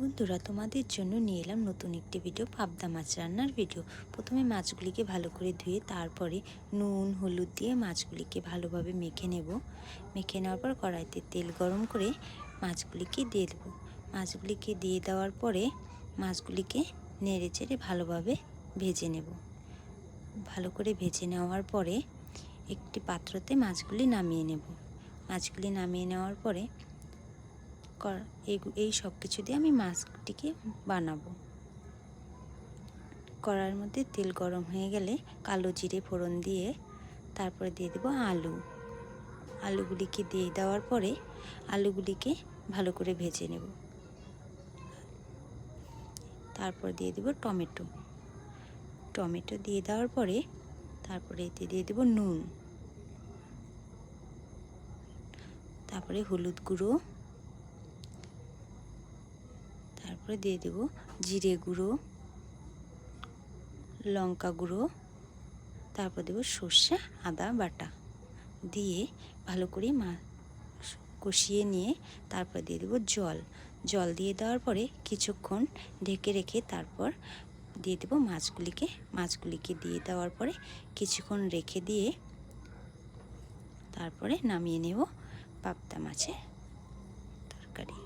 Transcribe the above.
বন্ধুরা, তোমাদের জন্য নিয়ে এলাম নতুন একটি ভিডিও পাবদা মাছ রান্নার ভিডিও প্রথমে মাছগুলিকে ভালো করে ধুয়ে তারপরে নুন, হলুদ দিয়ে মাছগুলিকে ভালোভাবে মেখে নেব। মেখে নেওয়ার পর কড়াইতে তেল গরম করে মাছগুলিকে দিয়ে দেবো। মাছগুলিকে দিয়ে দেওয়ার পরে মাছগুলিকে নেড়ে চেড়ে ভালোভাবে ভেজে নেব। ভালো করে ভেজে নেওয়ার পরে একটি পাত্রতে মাছগুলি নামিয়ে নেব। মাছগুলি নামিয়ে নেওয়ার পরে এই সব কিছু দিয়ে আমি মাছটিকে বানাবো। কড়ার মধ্যে তেল গরম হয়ে গেলে কালো জিরে ফোড়ন দিয়ে তারপরে দিয়ে দেবো আলু। আলুগুলিকে দিয়ে দেওয়ার পরে আলুগুলিকে ভালো করে ভেজে নেব। তারপর দিয়ে দেবো টমেটো। টমেটো দিয়ে দেওয়ার পরে তারপরে এতে দিয়ে দেবো নুন। তারপরে হলুদ গুঁড়ো তারপরে দিয়ে দেব জিরে গুঁড়ো, লঙ্কা গুঁড়ো, তারপর দেবো সর্ষে আদা বাটা দিয়ে ভালো করে মা কষিয়ে নিয়ে তারপর দিয়ে দেবো জল। জল দিয়ে দেওয়ার পরে কিছুক্ষণ ঢেকে রেখে তারপর দিয়ে দেবো মাছগুলিকে। মাছগুলিকে দিয়ে দেওয়ার পরে কিছুক্ষণ রেখে দিয়ে তারপরে নামিয়ে নেব পাবদা মাছের তরকারি।